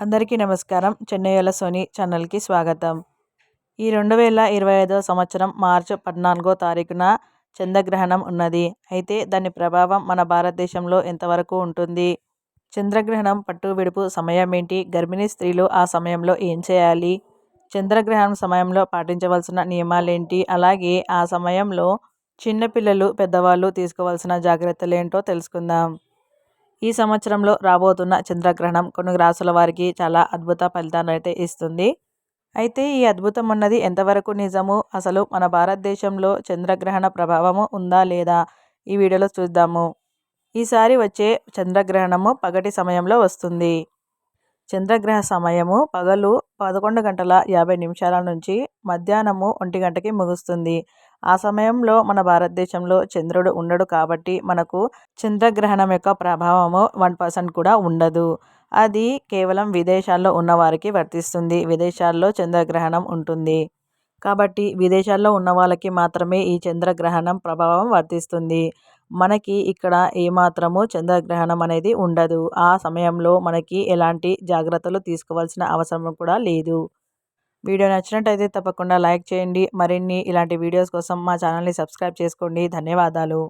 అందరికీ నమస్కారం. చెన్నయ్యల సోని ఛానల్కి స్వాగతం. ఈ రెండు వేల ఇరవై ఐదో సంవత్సరం మార్చి పద్నాలుగో తారీఖున చంద్రగ్రహణం ఉన్నది. అయితే దాని ప్రభావం మన భారతదేశంలో ఎంతవరకు ఉంటుంది? చంద్రగ్రహణం పట్టు విడుపు సమయం ఏంటి? గర్భిణీ స్త్రీలు ఆ సమయంలో ఏం చేయాలి? చంద్రగ్రహణం సమయంలో పాటించవలసిన నియమాలేంటి? అలాగే ఆ సమయంలో చిన్నపిల్లలు పెద్దవాళ్ళు తీసుకోవాల్సిన జాగ్రత్తలు ఏంటో తెలుసుకుందాం. ఈ సంవత్సరంలో రాబోతున్న చంద్రగ్రహణం కొన్ని రాసుల వారికి చాలా అద్భుత ఫలితాలు అయితే ఇస్తుంది. అయితే ఈ అద్భుతం అన్నది ఎంతవరకు నిజము? అసలు మన భారతదేశంలో చంద్రగ్రహణ ప్రభావము ఉందా లేదా? ఈ వీడియోలో చూద్దాము. ఈసారి వచ్చే చంద్రగ్రహణము పగటి సమయంలో వస్తుంది. చంద్రగ్రహణ సమయము పగలు పదకొండు గంటల యాభై నిమిషాల నుంచి మధ్యాహ్నము ఒంటి గంటకి ముగుస్తుంది. ఆ సమయంలో మన భారతదేశంలో చంద్రుడు ఉండడు కాబట్టి మనకు చంద్రగ్రహణం యొక్క ప్రభావము వన్ పర్సెంట్ కూడా ఉండదు. అది కేవలం విదేశాల్లో ఉన్నవారికి వర్తిస్తుంది. విదేశాల్లో చంద్రగ్రహణం ఉంటుంది. కాబట్టి విదేశాల్లో ఉన్న వాళ్ళకి మాత్రమే ఈ చంద్రగ్రహణం ప్రభావం వర్తిస్తుంది. మనకి ఇక్కడ ఏమాత్రము చంద్రగ్రహణం అనేది ఉండదు. ఆ సమయంలో మనకి ఎలాంటి జాగ్రత్తలు తీసుకోవాల్సిన అవసరం కూడా లేదు. వీడియో నచ్చినట్టయితే తప్పకుండా లైక్ చేయండి. మరిన్ని ఇలాంటి వీడియోస్ కోసం మా ఛానల్ని సబ్స్క్రైబ్ చేసుకోండి. ధన్యవాదాలు.